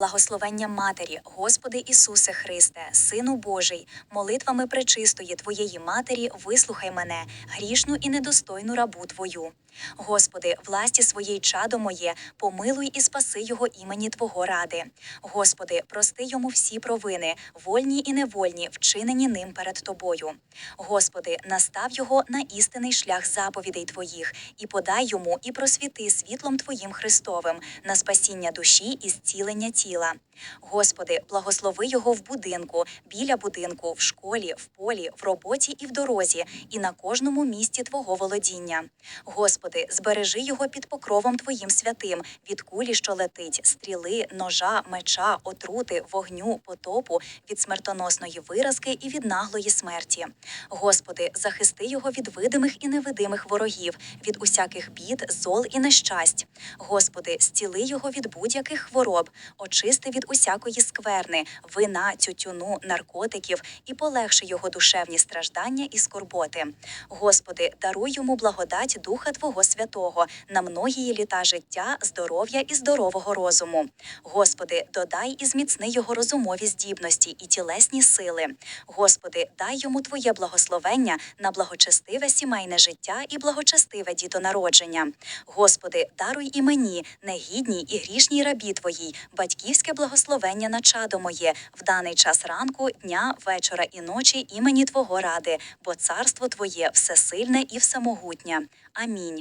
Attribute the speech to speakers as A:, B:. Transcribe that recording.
A: Благословення Матері, Господи Ісусе Христе, Сину Божий, молитвами пречистої Твоєї Матері, вислухай мене, грішну і недостойну рабу Твою. Господи, власті своєї чадо моє, помилуй і спаси його імені Твого ради. Господи, прости йому всі провини, вольні і невольні, вчинені ним перед Тобою. Господи, настав його на істинний шлях заповідей Твоїх, і подай йому і просвіти світлом Твоїм Христовим на спасіння душі і зцілення тіла. Господи, благослови його в будинку, біля будинку, в школі, в полі, в роботі і в дорозі, і на кожному місці Твого володіння. Господи, збережи його під покровом Твоїм святим від кулі, що летить, стріли, ножа, меча, отрути, вогню, потопу, від смертоносної виразки і від наглої смерті. Господи, захисти його від видимих і невидимих ворогів, від усяких бід, зол і нещасть. Господи, зціли його від будь-яких хвороб, очисти від усякої скверни, вина, тютюну, наркотиків і полегши його душевні страждання і скорботи. Господи, даруй йому благодать Духа Твого Святого на многії літа життя, здоров'я і здорового розуму. Господи, додай і зміцни його розумові здібності і тілесні сили. Господи, дай йому Твоє благословення на благочестиве сімейне життя і благочестиве дітонародження. Господи, даруй і мені, негідній і грішній рабі Твоїй, батьківське благословення на чадо моє в даний час ранку, дня, вечора і ночі імені Твого ради, бо царство Твоє всесильне і всемогутнє. Амінь.